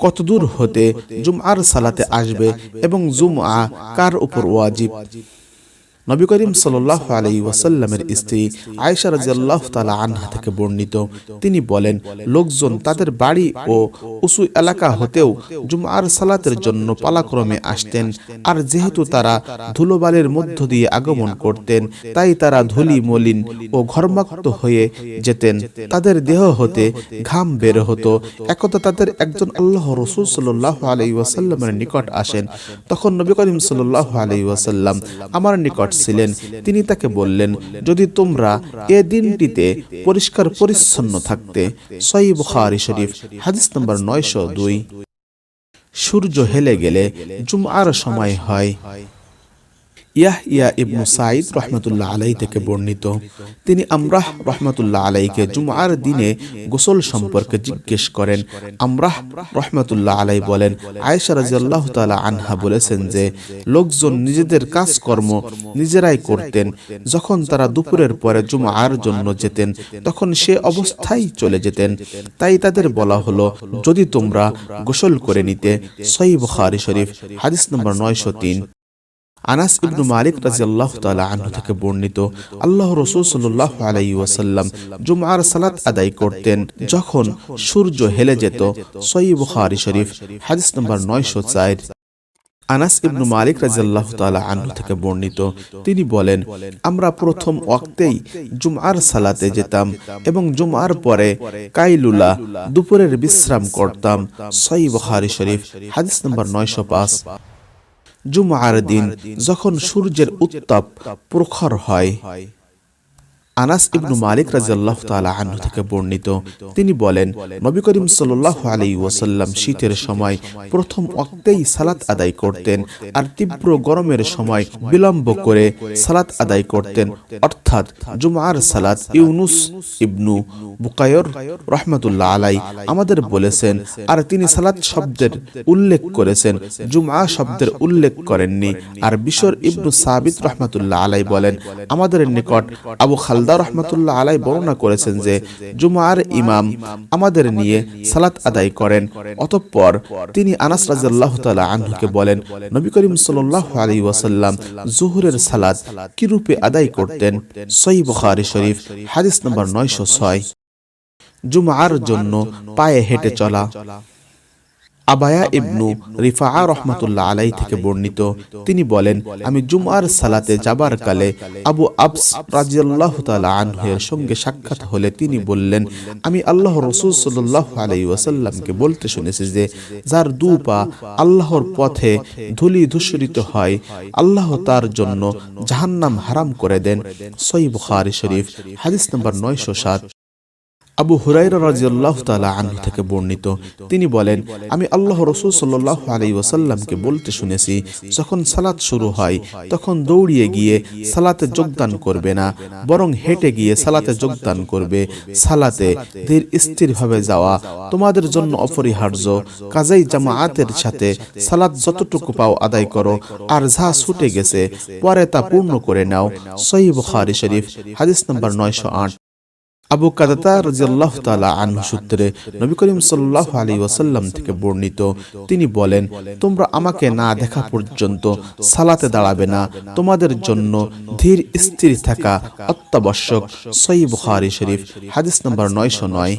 কতদূর হতে জুম আর সালাতে আসবে এবং জুম আ কার উপর ওয়াজিব? নবী করিম সাল্লাহ আলাই ওয়াসাল্লামের স্ত্রী আয়েশা রাজিয়াল্লাহ তালা আনহা থেকে বর্ণিত। তিনি বলেন, লোকজন তাদের বাড়ি ও উঁচু এলাকা হতেও জুমআর সালাতের জন্য পালাক্রমে আসতেন। আর যেহেতু তারা ধুলোবালির মধ্য দিয়ে আগমন করতেন, তাই তারা ধুলি, মলিন ও ঘর্মাক্ত হয়ে যেতেন। তাদের দেহ হতে ঘাম বের হতো। একদা তাদের একজন আল্লাহ রসুল সাল্লাহ আলাই ওয়াসাল্লামের নিকট আসেন। তখন নবী করিম সাল্লাহ আলাই ওয়াসাল্লাম, আমার নিকট ছিলেন তিনি তাকে বললেন, যদি তোমরা এ দিনটিতে পরিষ্কার পরিচ্ছন্ন থাকতে সই বুখারি শরীফ, হাদিস নম্বর নয়শো দুই। সূর্য হেলে গেলে জুমআর সময় হয়। ইয়াহ ইয়া ইবনু সাইদ রহমতুল্লাহ আলাই থেকে বর্ণিত। তিনি আমরাহ রহমতুল্লাহ আলাইকে জুমআর দিনে গোসল সম্পর্কে জিজ্ঞেস করেন। আমরাহ রহমতুল্লাহ আলাই বলেন, আয়েশা রাজিয়াল্লাহ তালা আনহা বলেছেন যে, লোকজন নিজেদের কাজকর্ম নিজেরাই করতেন। যখন তারা দুপুরের পরে জুমআর জন্য যেতেন, তখন সে অবস্থায় চলে যেতেন। তাই তাদের বলা হলো, যদি তোমরা গোসল করে নিতে সই বুখারি শরীফ, হাদিস নম্বর নয়শো তিন। আনাস ইবনু মালিক রাজিয়াল্লাহ তাআলা আনহু থেকে বর্ণিত আল্লাহ রসুল সাল্লাল্লাহু আলাইহি ওয়াসাল্লাম জুমআর সালাত আদায় করতেন যখন সূর্য হেলে যেত সহিহ বুখারী শরীফ হাদিস নম্বর 904 আনাস ইবনু মালিক রাজিয়াল্লাহ তাআলা আনহু থেকে বর্ণিত তিনি বলেন আমরা প্রথম ওয়াক্তেই জুমআর সালাতে যেতাম এবং জুমআর পরে কাইলুলা দুপুরের বিশ্রাম করতাম। সহিহ বুখারী শরীফ হাদিস নম্বর 905 জুমার দিন যখন সূর্যের উত্তাপ প্রখর হয় আনাস ইবনু মালিক রাজিয়াল্লাহ তাআলা আনহু থেকে বর্ণিত। তিনি বলেন, নবী করিম সাল্লাল্লাহু আলাইহি ওয়াসাল্লাম শীতের সময় প্রথম ওয়াক্তেই সালাত আদায় করতেন আর তীব্র গরমের সময় বিলম্ব করে সালাত আদায় করতেন। অর্থাৎ জুমআর সালাত ইউনুস ইবনু বুকায়র রহমাতুল্লাহ আলাই আমাদের বলেছেন, আর তিনি সালাত শব্দের উল্লেখ করেছেন। জুমআ শব্দের উল্লেখ করেননি। আর বিশর ইবনু সাবিত রহমাতুল্লাহ আলাই বলেন, আমাদের নিকট আবু খালদা রহমতুল্লাহ আলাই বর্ণনা করেছেন যে জুমার ইমাম আমাদের নিয়ে সালাত আদায় করেন, অতঃপর তিনি আনাস রাজিয়াল্লাহ তাআলা আনহুকে বলেন, নবী করিম সাল্লাল্লাহু আলাইহি ওয়াসাল্লাম জুহুরের সালাত কি রূপে আদায় করতেন? সহিহ বুখারী শরীফ, হাদিস নম্বর 906 জুমার জন্য পায়ে হেঁটে চলা। আবায়া ইবনু রিফা রহমতুল্লাহ আলাই থেকে বর্ণিত। তিনি বলেন, আমি জুমার সালাতে যাবার কালে আবু আবস রাজিয়াল্লাহ তালা আনহের সঙ্গে সাক্ষাৎ হলে তিনি বললেন, আমি আল্লাহ রসুল সাল্লাহ আলাই ওয়াসাল্লামকে বলতে শুনেছি যে, যার দু পা আল্লাহর পথে ধুলি ধূসরিত হয়, আল্লাহ তার জন্য জাহান্নাম হারাম করে দেন। সই বুখারি শরীফ, হাদিস নম্বর নয়শো সাত। আবু হুরাইরা রাজিয়াল্লাহ তালা আনহু থেকে বর্ণিত। তিনি বলেন, আমি আল্লাহ রসুল সাল্লাহ আলাই ওসাল্লামকে বলতে শুনেছি, যখন সালাত শুরু হয়, তখন দৌড়িয়ে গিয়ে সালাতে যোগদান করবে না, বরং হেঁটে গিয়ে সালাতে যোগদান করবে। সালাতে ধীর স্থিরভাবে যাওয়া তোমাদের জন্য অপরিহার্য। কাজেই জামায়াতের সাথে সালাত যতটুকু পাও আদায় করো, আর যা ছুটে গেছে, পরে তা পূর্ণ করে নাও। সহি বুখারি শরীফ, হাদিস নম্বর নয়শো আট। আবু কাদাতা রাজিয়াল্লাহ তালা আনহু সূত্রে নবী করিম সাল্লাহ আলী ওয়াসাল্লাম থেকে বর্ণিত, তিনি বলেন, তোমরা আমাকে না দেখা পর্যন্ত সালাতে দাঁড়াবে না। তোমাদের জন্য ধীর স্থির থাকা অত্যাবশ্যক সই বুখারি শরীফ, হাদিস নম্বর নয়শো নয়।